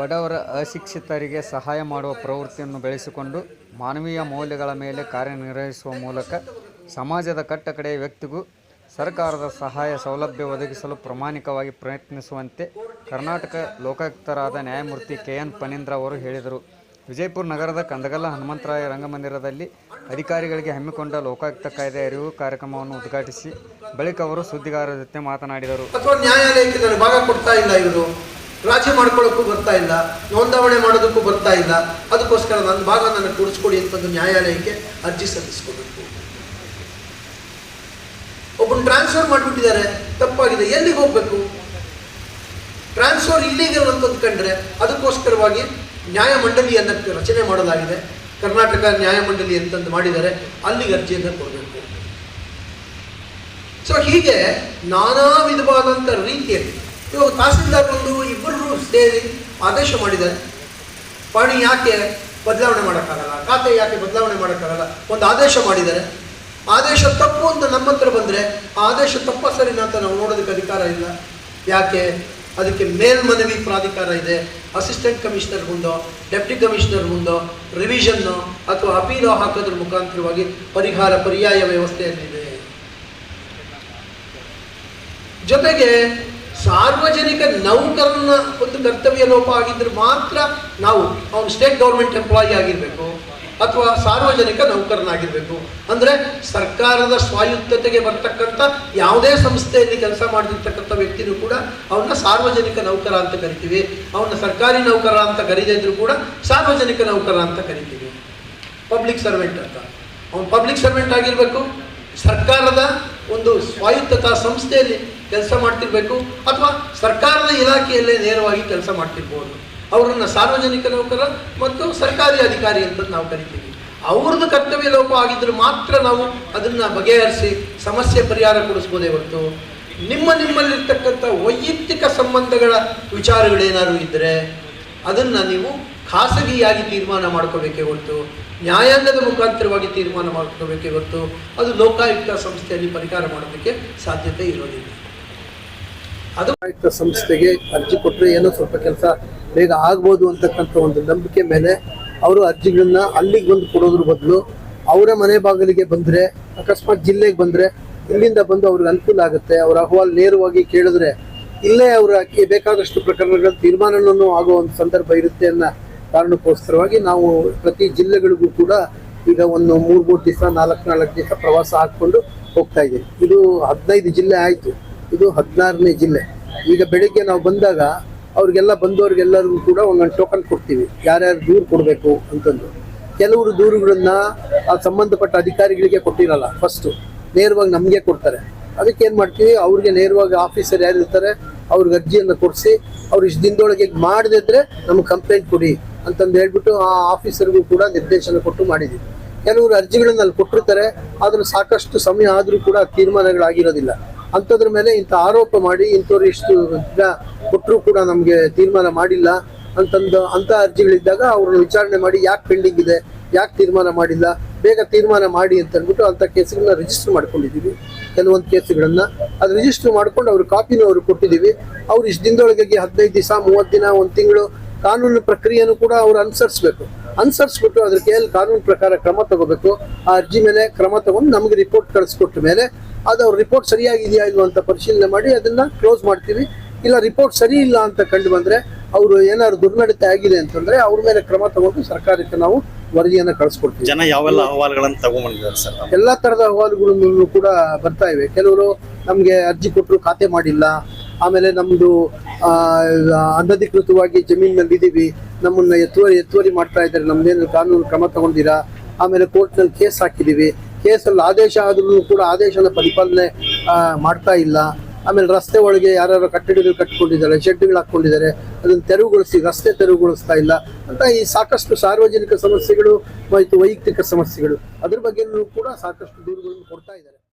ಬಡವರ ಅಶಿಕ್ಷಿತರಿಗೆ ಸಹಾಯ ಮಾಡುವ ಪ್ರವೃತ್ತಿಯನ್ನು ಬೆಳೆಸಿಕೊಂಡು ಮಾನವೀಯ ಮೌಲ್ಯಗಳ ಮೇಲೆ ಕಾರ್ಯನಿರ್ವಹಿಸುವ ಮೂಲಕ ಸಮಾಜದ ಕಟ್ಟಕಡೆಯ ವ್ಯಕ್ತಿಗೂ ಸರ್ಕಾರದ ಸಹಾಯ ಸೌಲಭ್ಯ ಒದಗಿಸಲು ಪ್ರಾಮಾಣಿಕವಾಗಿ ಪ್ರಯತ್ನಿಸುವಂತೆ ಕರ್ನಾಟಕ ಲೋಕಾಯುಕ್ತರಾದ ನ್ಯಾಯಮೂರ್ತಿ ಕೆ ಎನ್ ಪನೀಂದ್ರ ಅವರು ಹೇಳಿದರು. ವಿಜಯಪುರ ನಗರದ ಕಂದಗಲ್ಲ ಹನುಮಂತರಾಯ ರಂಗಮಂದಿರದಲ್ಲಿ ಅಧಿಕಾರಿಗಳಿಗೆ ಹಮ್ಮಿಕೊಂಡ ಲೋಕಾಯುಕ್ತ ಕಾಯ್ದೆ ಅರಿವು ಕಾರ್ಯಕ್ರಮವನ್ನು ಉದ್ಘಾಟಿಸಿ, ಬಳಿಕ ಅವರು ಸುದ್ದಿಗಾರರ ಜೊತೆ ಮಾತನಾಡಿದರು. ರಾಜಿ ಮಾಡ್ಕೊಳ್ಳೋಕ್ಕೂ ಬರ್ತಾ ಇಲ್ಲ ನೋಂದಾವಣೆ ಮಾಡೋದಕ್ಕೂ ಬರ್ತಾ ಇಲ್ಲ. ಅದಕ್ಕೋಸ್ಕರ ನನ್ನ ಭಾಗ ನನಗೆ ಕೊಡಿಸ್ಕೊಡಿ ಅಂತಂದು ನ್ಯಾಯಾಲಯಕ್ಕೆ ಅರ್ಜಿ ಸಲ್ಲಿಸ್ಕೊಬೇಕು. ಒಬ್ಬನ ಟ್ರಾನ್ಸ್ಫರ್ ಮಾಡಿಬಿಟ್ಟಿದ್ದಾರೆ, ತಪ್ಪಾಗಿದೆ, ಎಲ್ಲಿಗೆ ಹೋಗಬೇಕು? ಟ್ರಾನ್ಸ್ಫರ್ ಇಲ್ಲಿಗೆ ಕಂಡ್ರೆ ಅದಕ್ಕೋಸ್ಕರವಾಗಿ ನ್ಯಾಯಮಂಡಳಿಯನ್ನು ರಚನೆ ಮಾಡಲಾಗಿದೆ. ಕರ್ನಾಟಕ ನ್ಯಾಯಮಂಡಳಿ ಅಂತಂದು ಮಾಡಿದ್ದಾರೆ, ಅಲ್ಲಿಗೆ ಅರ್ಜಿಯನ್ನು ಕೊಡಬೇಕು. ಸೊ ಹೀಗೆ ನಾನಾ ವಿಧವಾದಂಥ ರೀತಿಯಲ್ಲಿ ಇವಾಗ ತಹಸೀಲ್ದಾರ್ ಬಂದು ಇಬ್ಬರು ಸೇರಿ ಆದೇಶ ಮಾಡಿದ್ದಾರೆ. ಪಾಣಿ ಯಾಕೆ ಬದಲಾವಣೆ ಮಾಡೋಕ್ಕಾಗಲ್ಲ? ಖಾತೆ ಯಾಕೆ ಬದಲಾವಣೆ ಮಾಡೋಕ್ಕಾಗಲ್ಲ? ಒಂದು ಆದೇಶ ಮಾಡಿದ್ದಾರೆ. ಆದೇಶ ತಪ್ಪು ಅಂತ ನಮ್ಮ ಹತ್ರ ಬಂದರೆ ಆ ಆದೇಶ ತಪ್ಪ ಸರಿನಾ ಅಂತ ನಾವು ನೋಡೋದಕ್ಕೆ ಅಧಿಕಾರ ಇಲ್ಲ. ಯಾಕೆ? ಅದಕ್ಕೆ ಮೇಲ್ಮನವಿ ಪ್ರಾಧಿಕಾರ ಇದೆ. ಅಸಿಸ್ಟೆಂಟ್ ಕಮಿಷನರ್ ಮುಂದೋ, ಡೆಪ್ಟಿ ಕಮಿಷನರ್ ಮುಂದೋ, ರಿವಿಷನ್ನು ಅಥವಾ ಅಪೀಲು ಹಾಕೋದ್ರ ಮುಖಾಂತರವಾಗಿ ಪರಿಹಾರ, ಪರ್ಯಾಯ ವ್ಯವಸ್ಥೆಯಲ್ಲಿದೆ. ಜೊತೆಗೆ ಸಾರ್ವಜನಿಕ ನೌಕರನ ಒಂದು ಕರ್ತವ್ಯ ಲೋಪ ಆಗಿದ್ರೆ ಮಾತ್ರ ನಾವು ಅವನು ಸ್ಟೇಟ್ ಗೌರ್ಮೆಂಟ್ ಎಂಪ್ಲಾಯಿ ಆಗಿರಬೇಕು ಅಥವಾ ಸಾರ್ವಜನಿಕ ನೌಕರನಾಗಿರಬೇಕು. ಅಂದರೆ ಸರ್ಕಾರದ ಸ್ವಾಯುತ್ತತೆಗೆ ಬರ್ತಕ್ಕಂಥ ಯಾವುದೇ ಸಂಸ್ಥೆಯಲ್ಲಿ ಕೆಲಸ ಮಾಡಿರ್ತಕ್ಕಂಥ ವ್ಯಕ್ತಿನೂ ಕೂಡ ಅವನ್ನ ಸಾರ್ವಜನಿಕ ನೌಕರ ಅಂತ ಕರಿತೀವಿ. ಅವನ್ನ ಸರ್ಕಾರಿ ನೌಕರ ಅಂತ ಕರೀದೇ ಇದ್ರೂ ಕೂಡ ಸಾರ್ವಜನಿಕ ನೌಕರ ಅಂತ ಕರಿತೀವಿ. ಪಬ್ಲಿಕ್ ಸರ್ವೆಂಟ್ ಅಂತ. ಅವನು ಪಬ್ಲಿಕ್ ಸರ್ವೆಂಟ್ ಆಗಿರಬೇಕು. ಸರ್ಕಾರದ ಒಂದು ಸ್ವಾಯುತ್ತತಾ ಸಂಸ್ಥೆಯಲ್ಲಿ ಕೆಲಸ ಮಾಡ್ತಿರ್ಬೇಕು ಅಥವಾ ಸರ್ಕಾರದ ಇಲಾಖೆಯಲ್ಲೇ ನೇರವಾಗಿ ಕೆಲಸ ಮಾಡ್ತಿರ್ಬೋದು. ಅವರನ್ನು ಸಾರ್ವಜನಿಕ ನೌಕರ ಮತ್ತು ಸರ್ಕಾರಿ ಅಧಿಕಾರಿ ಅಂತ ನಾವು ಕರಿತೀವಿ. ಅವ್ರದ್ದು ಕರ್ತವ್ಯ ಲೋಪ ಆಗಿದ್ರೆ ಮಾತ್ರ ನಾವು ಅದನ್ನು ಬಗೆಹರಿಸಿ ಸಮಸ್ಯೆ ಪರಿಹಾರ ಕೊಡಿಸ್ಬೋದೇ ಹೊರತು. ನಿಮ್ಮ ನಿಮ್ಮಲ್ಲಿರ್ತಕ್ಕಂಥ ವೈಯಕ್ತಿಕ ಸಂಬಂಧಗಳ ವಿಚಾರಗಳೇನಾದ್ರು ಇದ್ದರೆ ಅದನ್ನು ನೀವು ಖಾಸಗಿಯಾಗಿ ತೀರ್ಮಾನ ಮಾಡ್ಕೋಬೇಕೇ ಹೊರತು. ನ್ಯಾಯಾಂಗದ ಮುಖಾಂತರವಾಗಿ ತೀರ್ಮಾನ ಮಾಡ್ಕೋಬೇಕೇ ಹೊರತು. ಅದು ಲೋಕಾಯುಕ್ತ ಸಂಸ್ಥೆಯಲ್ಲಿ ಪರಿಹಾರ ಮಾಡೋದಕ್ಕೆ ಸಾಧ್ಯತೆ ಇರೋದಿಲ್ಲ. ಅದು ಸಂಸ್ಥೆಗೆ ಅರ್ಜಿ ಕೊಟ್ಟರೆ ಏನೋ ಸ್ವಲ್ಪ ಕೆಲಸ ಬೇಗ ಆಗ್ಬೋದು ಅಂತಕ್ಕಂಥ ಒಂದು ನಂಬಿಕೆ ಮೇಲೆ ಅವರು ಅರ್ಜಿಗಳನ್ನ ಅಲ್ಲಿಗೆ ಬಂದು ಕೊಡೋದ್ರ ಬದಲು ಅವರ ಮನೆ ಬಾಗಿಲಿಗೆ ಬಂದರೆ, ಅಕಸ್ಮಾತ್ ಜಿಲ್ಲೆಗೆ ಬಂದರೆ ಇಲ್ಲಿಂದ ಬಂದು ಅವ್ರಿಗೆ ಅನುಕೂಲ ಆಗುತ್ತೆ. ಅವರ ಅಹವಾಲು ನೇರವಾಗಿ ಕೇಳಿದ್ರೆ ಇಲ್ಲೇ ಅವರ ಬೇಕಾದಷ್ಟು ಪ್ರಕರಣಗಳ ತೀರ್ಮಾನಗಳನ್ನು ಆಗೋ ಒಂದು ಸಂದರ್ಭ ಇರುತ್ತೆ ಅನ್ನೋ ಕಾರಣಕ್ಕೋಸ್ಕರವಾಗಿ ನಾವು ಪ್ರತಿ ಜಿಲ್ಲೆಗಳಿಗೂ ಕೂಡ ಈಗ ಒಂದು ಮೂರು ಮೂರು ದಿವಸ, ನಾಲ್ಕು ನಾಲ್ಕು ದಿವಸ ಪ್ರವಾಸ ಹಾಕ್ಕೊಂಡು ಹೋಗ್ತಾ ಇದ್ದೀವಿ. ಇದು ಹದಿನೈದು ಜಿಲ್ಲೆ ಆಯಿತು. ಇದು ಹದಿನಾರನೇ ಜಿಲ್ಲೆ. ಈಗ ಬೆಳಿಗ್ಗೆ ನಾವು ಬಂದಾಗ ಅವ್ರಿಗೆಲ್ಲ ಬಂದವ್ರಿಗೆಲ್ಲರಿಗೂ ಕೂಡ ಒಂದೊಂದು ಟೋಕನ್ ಕೊಡ್ತೀವಿ. ಯಾರ್ಯಾರು ದೂರು ಕೊಡಬೇಕು ಅಂತಂದು. ಕೆಲವರು ದೂರುಗಳನ್ನ ಆ ಸಂಬಂಧಪಟ್ಟ ಅಧಿಕಾರಿಗಳಿಗೆ ಕೊಟ್ಟಿರಲ್ಲ ಫಸ್ಟು ನೇರವಾಗಿ ನಮಗೆ ಕೊಡ್ತಾರೆ. ಅದಕ್ಕೆ ಏನು ಮಾಡ್ತೀವಿ? ಅವ್ರಿಗೆ ನೇರವಾಗಿ ಆಫೀಸರ್ ಯಾರು ಇರ್ತಾರೆ, ಅವ್ರಿಗೆ ಅರ್ಜಿಯನ್ನು ಕೊಡಿಸಿ, ಅವ್ರು ಇಷ್ಟು ದಿನದೊಳಗೆ ಮಾಡದಿದ್ರೆ ನಮ್ಗೆ ಕಂಪ್ಲೇಂಟ್ ಕೊಡಿ ಅಂತಂದು ಹೇಳ್ಬಿಟ್ಟು ಆ ಆಫೀಸರ್ಗೂ ಕೂಡ ನಿರ್ದೇಶನ ಕೊಟ್ಟು ಮಾಡಿದ್ದೀವಿ ಕೆಲವರು ಅರ್ಜಿಗಳನ್ನ ಅಲ್ಲಿ ಕೊಟ್ಟಿರ್ತಾರೆ, ಆದರೂ ಸಾಕಷ್ಟು ಸಮಯ ಆದರೂ ಕೂಡ ತೀರ್ಮಾನಗಳಾಗಿರೋದಿಲ್ಲ. ಅಂಥದ್ರ ಮೇಲೆ ಇಂಥ ಆರೋಪ ಮಾಡಿ ಇಂಥವ್ರು ಇಷ್ಟು ಕೊಟ್ಟರು ಕೂಡ ನಮಗೆ ತೀರ್ಮಾನ ಮಾಡಿಲ್ಲ ಅಂತಂದು ಅಂಥ ಅರ್ಜಿಗಳಿದ್ದಾಗ ಅವ್ರನ್ನ ವಿಚಾರಣೆ ಮಾಡಿ ಯಾಕೆ ಪೆಂಡಿಂಗ್ ಇದೆ, ಯಾಕೆ ತೀರ್ಮಾನ ಮಾಡಿಲ್ಲ, ಬೇಗ ತೀರ್ಮಾನ ಮಾಡಿ ಅಂತ ಅಂದ್ಬಿಟ್ಟು ಅಂಥ ಕೇಸುಗಳನ್ನ ರಿಜಿಸ್ಟರ್ ಮಾಡ್ಕೊಂಡಿದ್ದೀವಿ ಕೆಲವೊಂದು ಕೇಸುಗಳನ್ನು. ಅದು ರಿಜಿಸ್ಟರ್ ಮಾಡ್ಕೊಂಡು ಅವ್ರ ಕಾಪಿನೂ ಅವ್ರಿಗೆ ಕೊಟ್ಟಿದ್ದೀವಿ ಅವ್ರು ಇಷ್ಟು ದಿನದೊಳಗಾಗಿ ಹದಿನೈದು ದಿವಸ ಮೂವತ್ತು ದಿನ, ಒಂದು ತಿಂಗಳು ಕಾನೂನು ಪ್ರಕ್ರಿಯೆನೂ ಕೂಡ ಅವ್ರು ಅನುಸರಿಸ್ಬೇಕು. ಅನುಸರಿಸ್ಬಿಟ್ಟು ಅದ್ರ ಕೇಳಿ ಕಾನೂನು ಪ್ರಕಾರ ಕ್ರಮ ತಗೋಬೇಕು. ಆ ಅರ್ಜಿ ಮೇಲೆ ಕ್ರಮ ತಗೊಂಡು ನಮಗೆ ರಿಪೋರ್ಟ್ ಕಳಿಸ್ಕೊಟ್ಟ ಮೇಲೆ ಅದು ಅವ್ರ ರಿಪೋರ್ಟ್ ಸರಿಯಾಗಿದೆಯಾ ಇಲ್ವಾ ಅಂತ ಪರಿಶೀಲನೆ ಮಾಡಿ ಅದನ್ನ ಕ್ಲೋಸ್ ಮಾಡ್ತೀವಿ. ಇಲ್ಲ ರಿಪೋರ್ಟ್ ಸರಿ ಇಲ್ಲ ಅಂತ ಕಂಡು ಬಂದ್ರೆ ಅವರು ಏನಾದ್ರು ದುರ್ನಡತೆ ಆಗಿದೆ ಅಂತಂದ್ರೆ ಅವ್ರ ಮೇಲೆ ಕ್ರಮ ತಗೊಂಡು ಸರ್ಕಾರಕ್ಕೆ ನಾವು ವರದಿಯನ್ನು ಕಳಿಸ್ಕೊಡ್ತೀವಿ. ಜನ ಯಾವೆಲ್ಲ ಅಹವಾಲುಗಳನ್ನು ತಗೊಂಡ್ಬಂದಿದ್ದಾರೆ ಸರ್? ಎಲ್ಲಾ ತರದ ಅಹವಾಲುಗಳನ್ನು ಕೂಡ ಬರ್ತಾ ಇವೆ. ಕೆಲವರು ನಮಗೆ ಅರ್ಜಿ ಕೊಟ್ಟರು ಖಾತೆ ಮಾಡಿಲ್ಲ. ಆಮೇಲೆ ನಮ್ದು ಅನಧಿಕೃತವಾಗಿ ಜಮೀನಲ್ಲಿ ಇದೀವಿ. ನಮ್ಮನ್ನ ಎತ್ತುವರಿ ಎತ್ತುವರಿ ಮಾಡ್ತಾ ಇದ್ದಾರೆ. ನಮ್ದೇನು ಕಾನೂನು ಕ್ರಮ ತಗೊಂಡಿರಾ ಆಮೇಲೆ ಕೋರ್ಟ್ನಲ್ಲಿ ಕೇಸ್ ಹಾಕಿದೀವಿ. ಕೇಸಲ್ಲಿ ಆದೇಶ ಆದ್ರೂ ಕೂಡ ಆದೇಶನ ಪರಿಪಾಲನೆ ಮಾಡ್ತಾ ಇಲ್ಲ. ಆಮೇಲೆ ರಸ್ತೆ ಒಳಗೆ ಯಾರು ಕಟ್ಟಡಗಳು ಕಟ್ಕೊಂಡಿದ್ದಾರೆ, ಶೆಡ್ಗಳು ಹಾಕೊಂಡಿದ್ದಾರೆ ಅದನ್ನು ತೆರವುಗೊಳಿಸಿ, ರಸ್ತೆ ತೆರವುಗೊಳಿಸ್ತಾ ಇಲ್ಲ. ಅಂತ ಈ ಸಾಕಷ್ಟು ಸಾರ್ವಜನಿಕ ಸಮಸ್ಯೆಗಳು ಮತ್ತು ವೈಯಕ್ತಿಕ ಸಮಸ್ಯೆಗಳು, ಅದ್ರ ಬಗ್ಗೆನೂ ಕೂಡ ಸಾಕಷ್ಟು ದೂರುಗಳನ್ನು ಕೊಡ್ತಾ ಇದ್ದಾರೆ.